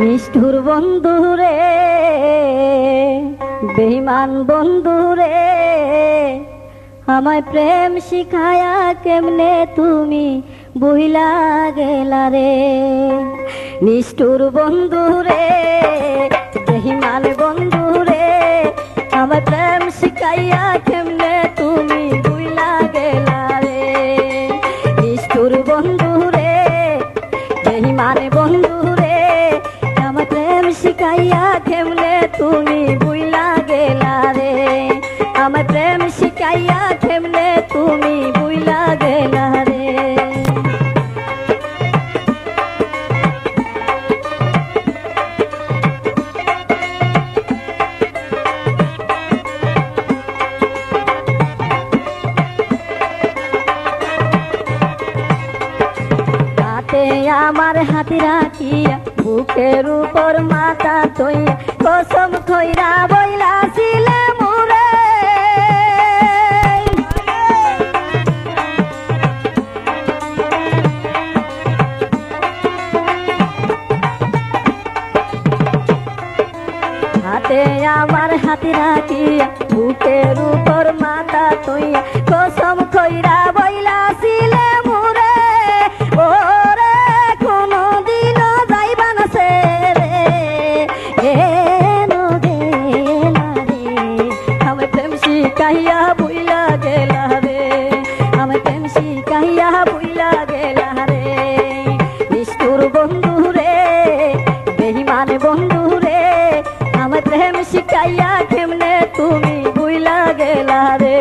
নিষ্ঠুর বন্ধু রে বেইমান বন্ধু রে আমায় প্রেম শিখায়া কেমনে তুমি বহিলা গেলা রে? নিষ্ঠুর বন্ধু রে বেইমান বন্ধু রে আমায় প্রেম শিখাইয়া কেমনে তুমি বহিলা গেলা রে? নিষ্ঠুর বন্ধু রে বেইমান বন্ধু আমার হাতি রাখিয়া, বুকের উপর মাথা থইয়া, কসম খইরা বইলা ছিলে মুরে। হাতে আমার হাতি রাখিয়া, বুকের উপর মাথা থইয়া, কসম খইরা বইলা ছিলে বন্ধু রে বেহিমান বন্ধু রে আমার প্রেম শিখাইয়া কেমনে তুমি বুইলা গেলা রে?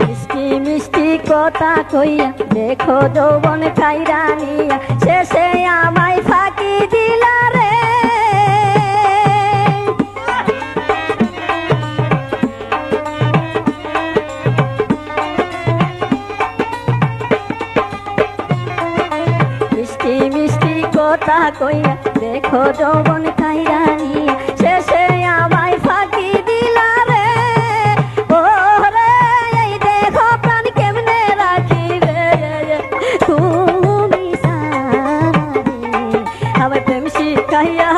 মিষ্টি মিষ্টি কথা কইয়া, দেখো যৌবন খাইরা নিয়া, শেষে আমায় ফাঁকি দিলা রে। মিষ্টি মিষ্টি কথা কইয়া, দেখো যৌবন খাইরা শিখাইয়া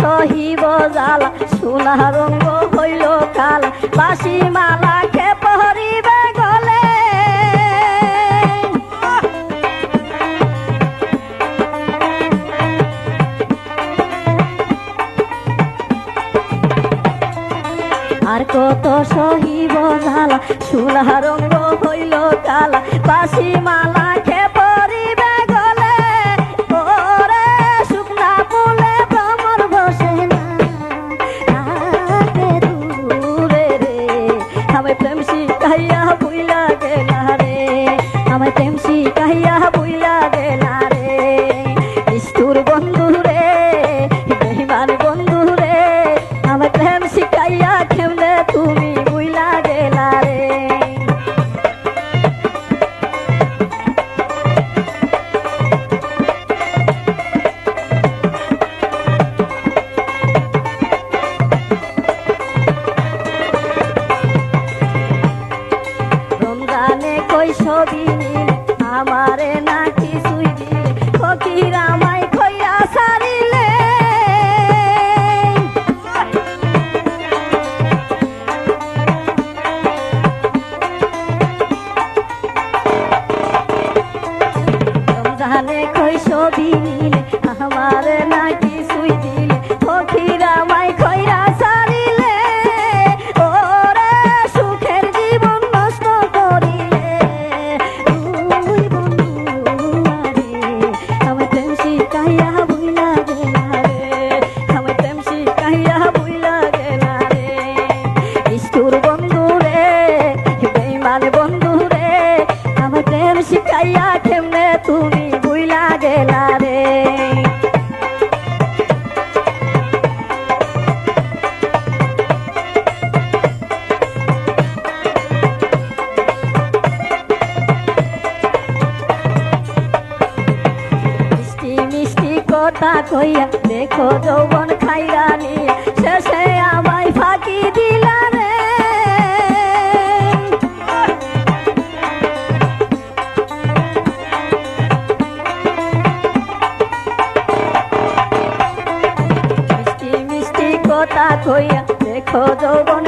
সহিব জালা, সোনা রঙ্গ হইল কাল বাসি মালা খে পহরিবে গলে? আর কত সহিব জালা, সোনা রঙ্গ হইল কাল বাসি মালা খে ছবি নিল কইয়া দেখো যৌবন খাইরা নিয়া শেষে আমায় ফাঁকি দিলা রে। মিষ্টি মিষ্টি কথা কইয়া দেখো যৌবন